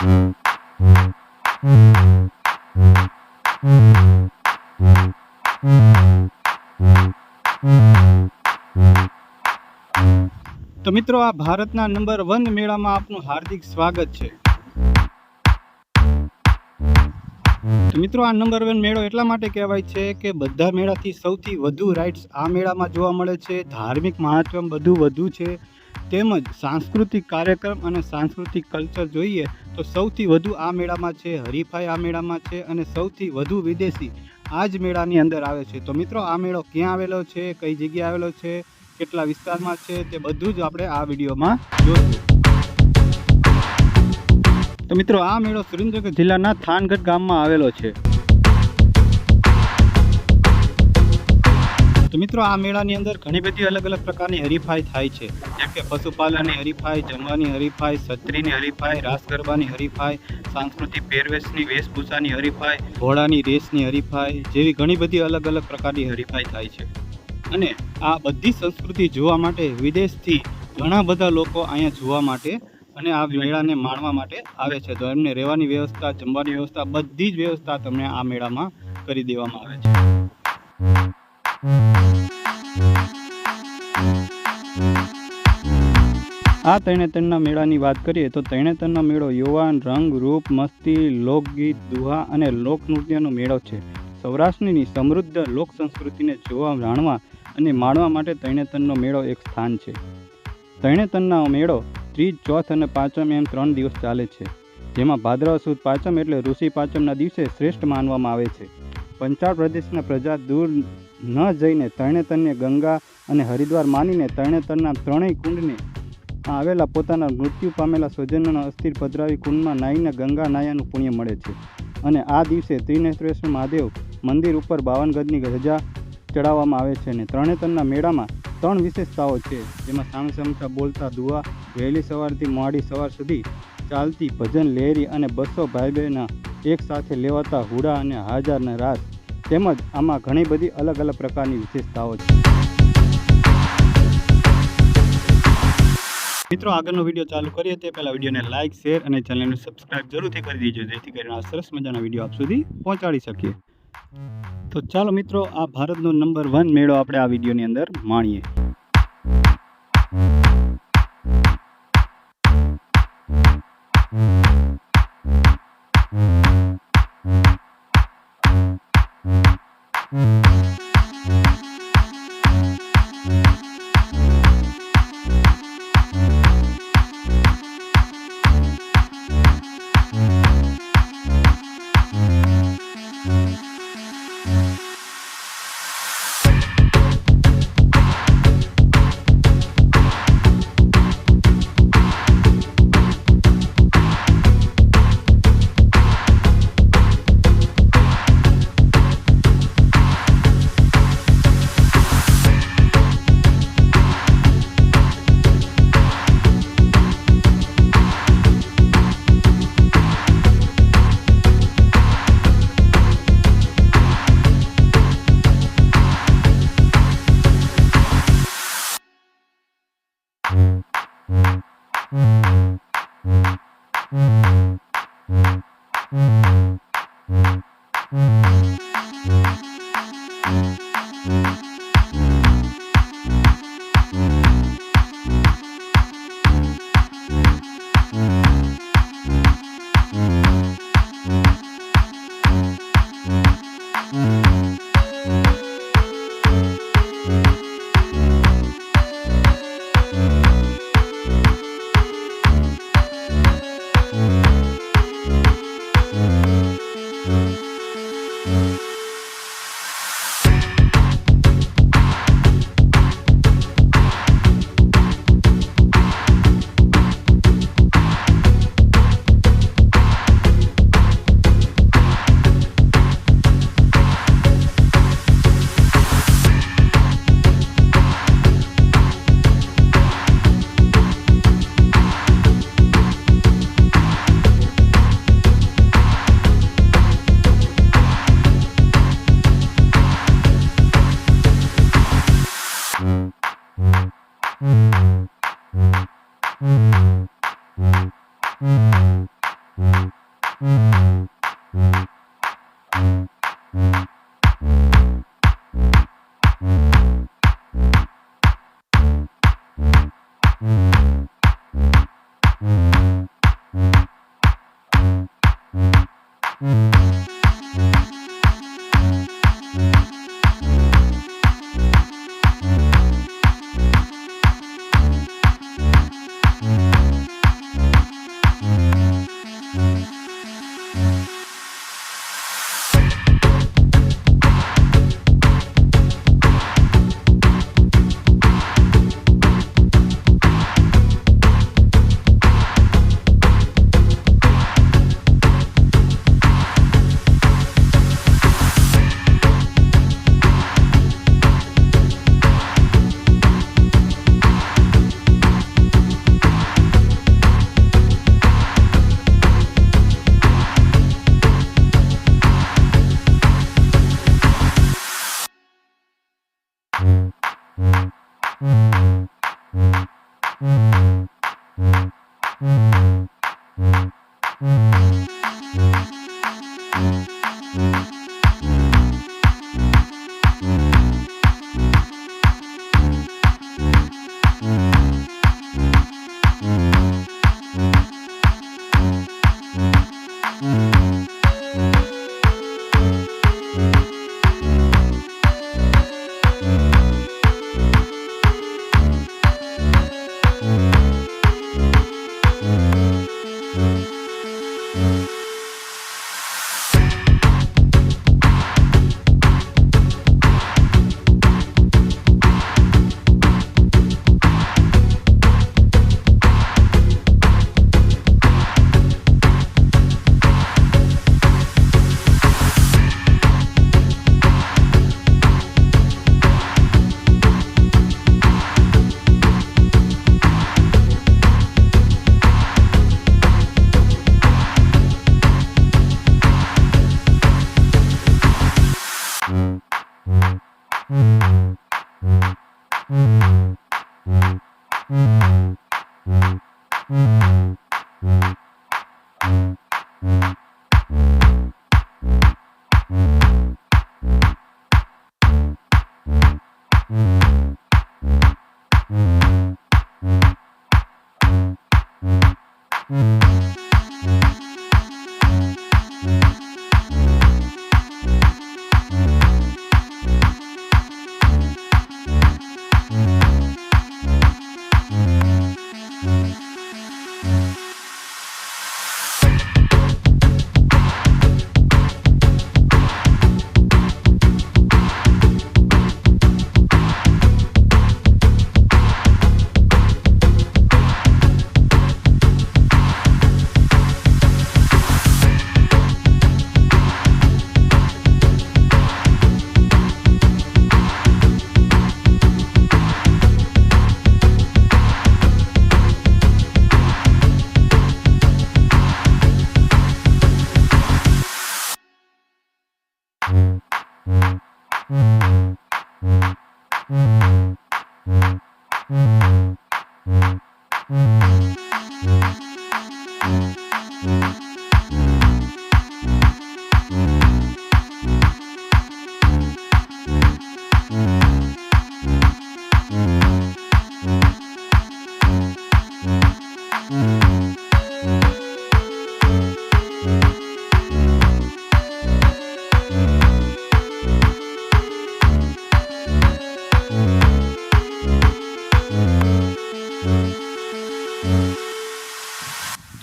તો મિત્રો, આ ભારતના નંબર વન મેળામાં આપનું હાર્દિક સ્વાગત છે. મિત્રો, આ નંબર વન મેળો એટલા માટે કહેવાય છે કે બધા મેળાથી સૌથી વધુ રાઇડ્સ આ મેળામાં જોવા મળે છે. ધાર્મિક મહત્વ બધું વધુ છે. તેમજ સાંસ્કૃતિક કાર્યક્રમ અને સાંસ્કૃતિક કલ્ચર જોઈએ તો સૌથી વધુ આ મેળામાં છે, હરીફાઈ આ મેળામાં છે અને સૌથી વધુ વિદેશી આ જ મેળાની અંદર આવે છે. તો મિત્રો, આ મેળો ક્યાં આવેલો છે, કઈ જગ્યાએ આવેલો છે, કેટલા વિસ્તારમાં છે, તે બધું જ આપણે આ વિડીયોમાં જોઈશું તો મિત્રો, આ મેળો સુરેન્દ્રનગર જિલ્લાના થાનગઢ ગામમાં આવેલો છે. તો મિત્રો, આ મેળાની અંદર ઘણી બધી અલગ અલગ પ્રકારની હરીફાઈ થાય છે. જેમ કે પશુપાલનની હરીફાઈ, જમવાની હરીફાઈ, છત્રીની હરીફાઈ, રાસ ગરબાની હરીફાઈ, સાંસ્કૃતિક પહેરવેશની વેશભૂષાની હરીફાઈ, ઘોડાની રેસની હરીફાઈ જેવી ઘણી બધી અલગ અલગ પ્રકારની હરીફાઈ થાય છે. અને આ બધી સંસ્કૃતિ જોવા માટે વિદેશથી ઘણા બધા લોકો અહીંયા જોવા માટે અને આ મેળાને માણવા માટે આવે છે. તો એમને રહેવાની વ્યવસ્થા, જમવાની વ્યવસ્થા બધી જ વ્યવસ્થા તમને આ મેળામાં કરી દેવામાં આવે છે. આ તરણેતરના મેળાની વાત કરીએ તો તરણેતરનો મેળો યુવાન, રંગ, રૂપ, મસ્તી, લોકગીત, દુહા અને લોકનૃત્યનો મેળો છે. સૌરાષ્ટ્રની સમૃદ્ધ લોક સંસ્કૃતિને જોવા જાણવા અને માણવા માટે તરણેતરનો મેળો એક સ્થાન છે. તરણેતરનો મેળો ત્રીજ, ચોથ અને પાંચમ એમ ત્રણ દિવસ ચાલે છે. જેમાં ભાદ્રવ સુદ પાંચમ એટલે ઋષિ પાંચમના દિવસે શ્રેષ્ઠ માનવામાં આવે છે. પંચાળ પ્રદેશના પ્રજા દૂર ન જઈને તરણેતરને ગંગા અને હરિદ્વાર માનીને તરણેતરના ત્રણેય કુંડને આવેલા પોતાના મૃત્યુ પામેલા સ્વજનોના અસ્થિર પધરાવી કુંડમાં નાહીને ગંગા નાયાનું પુણ્ય મળે છે. અને આ દિવસે ત્રિનેત્રેશ્વર મહાદેવ મંદિર ઉપર બાવન ગજની ધજા ચડાવવામાં આવે છે અને ત્રણેતરના મેળામાં ત્રણ વિશેષતાઓ છે. જેમાં સામે સમતા બોલતા દુવા વહેલી સવારથી મોડી સવાર સુધી ચાલતી ભજન લહેરી અને બસો ભાઈ બહેના એકસાથે લેવાતા હુડા અને હાજારના રાસ તેમજ આમાં ઘણી બધી અલગ અલગ પ્રકારની વિશેષતાઓ છે મિત્રો, આગળનો વીડિયો ચાલુ કરીએ તે પહેલાં વિડીયોને લાઇક શેર અને ચેનલને સબસ્ક્રાઇબ જરૂરથી કરી દેજો, જેથી કરીને આ સરસ મજાના વીડિયો આપ સુધી પહોંચાડી શકીએ તો ચાલો મિત્રો, આ ભારતનો નંબર વન મેળો આપણે આ વિડીયોની અંદર માણીએ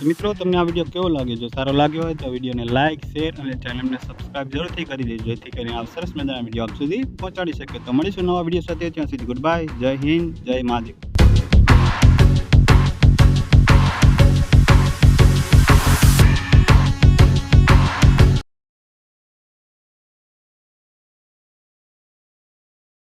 મિત્રો, તમને આ વીડિયો કેવો લાગ્યો જો સારો લાગ્યો હોય તો વિડીયોને લાઇક શેર અને ચેનલને સબસ્ક્રાઇબ જરૂરથી કરી દેજો. જેથી કરીને આ સરસ મજાના વીડિયો આપ સુધી પહોંચાડી શકે. તો મળીશું નવા વીડિયો સાથે. ત્યાં સુધી ગુડ બાય જય હિન્દ, જય મહાદેવ.